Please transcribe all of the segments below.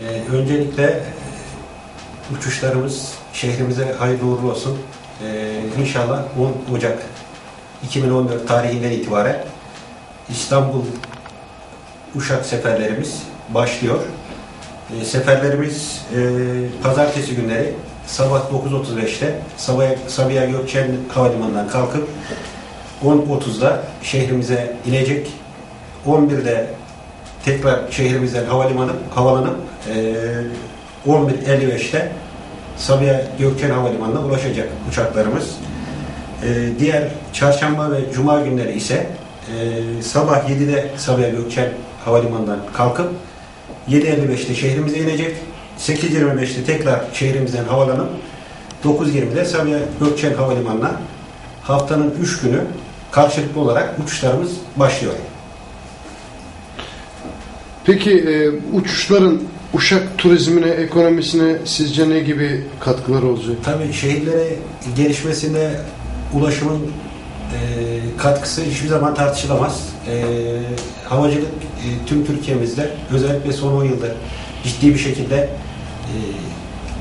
Ee, öncelikle e, uçuşlarımız şehrimize hayırlı uğurlu olsun. Ee, inşallah 10 Ocak 2014 tarihinden itibaren İstanbul Uşak seferlerimiz başlıyor. Ee, seferlerimiz e, pazartesi günleri sabah 9.35'te Sabiha, Sabiha Gökçen Havalimanı'ndan kalkıp 10.30'da şehrimize inecek. 11'de tekrar şehrimizden havalimanı havalanıp e, 11.55'te Sabiha Gökçen Havalimanı'na ulaşacak uçaklarımız. E, diğer çarşamba ve cuma günleri ise e, sabah 7'de Sabiha Gökçen Havalimanı'ndan kalkıp 7.55'te şehrimize inecek. 8.25'te tekrar şehrimizden havalanıp 9.20'de Sabiha Gökçen Havalimanı'na haftanın 3 günü karşılıklı olarak uçuşlarımız başlıyor. Peki e, uçuşların Uşak turizmine, ekonomisine sizce ne gibi katkıları olacak? Tabii şehirlere gelişmesinde ulaşımın e, katkısı hiçbir zaman tartışılamaz. E, havacılık e, tüm Türkiye'mizde özellikle son 10 yıldır ciddi bir şekilde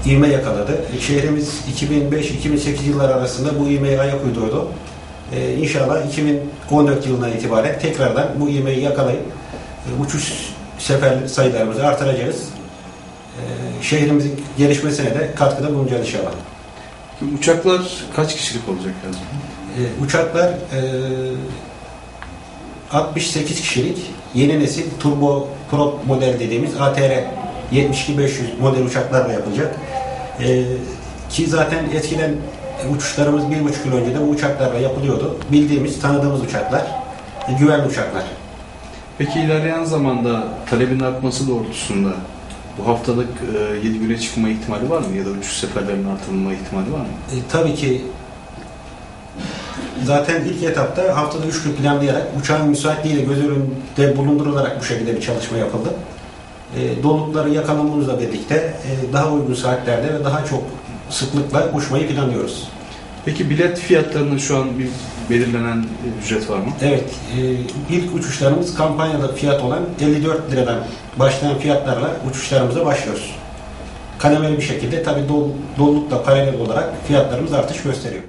e, ivme yakaladı. E, şehrimiz 2005-2008 yıllar arasında bu ivmeye ayak uydurdu. E, inşallah 2014 yılından itibaren tekrardan bu ivmeyi yakalayıp e, uçuş sefer sayılarımızı artıracağız. E, şehrimizin gelişmesine de katkıda bulunacağız inşallah. Uçaklar kaç kişilik olacak lazım? E, uçaklar e, 68 kişilik yeni nesil turbo prop model dediğimiz ATR 72-500 model uçaklarla yapılacak. E, ki zaten eskiden uçuşlarımız bir buçuk yıl önce de bu uçaklarla yapılıyordu. Bildiğimiz, tanıdığımız uçaklar, e, güvenli uçaklar. Peki ilerleyen zamanda talebin artması doğrultusunda bu haftalık 7 güne çıkma ihtimali var mı? Ya da uçuş seferlerinin artırılma ihtimali var mı? E, tabii ki zaten ilk etapta haftada 3 gün planlayarak uçağın müsaitliğiyle göz önünde bulundurularak bu şekilde bir çalışma yapıldı. E, dolulukları yakalamamızla birlikte e, daha uygun saatlerde ve daha çok sıklıkla uçmayı planlıyoruz. Peki bilet fiyatlarının şu an bir belirlenen ücret var mı? Evet, e, ilk uçuşlarımız kampanyalı fiyat olan 54 liradan başlayan fiyatlarla uçuşlarımıza başlıyoruz. Kademeli bir şekilde tabii dol, dolulukla paralel olarak fiyatlarımız artış gösteriyor.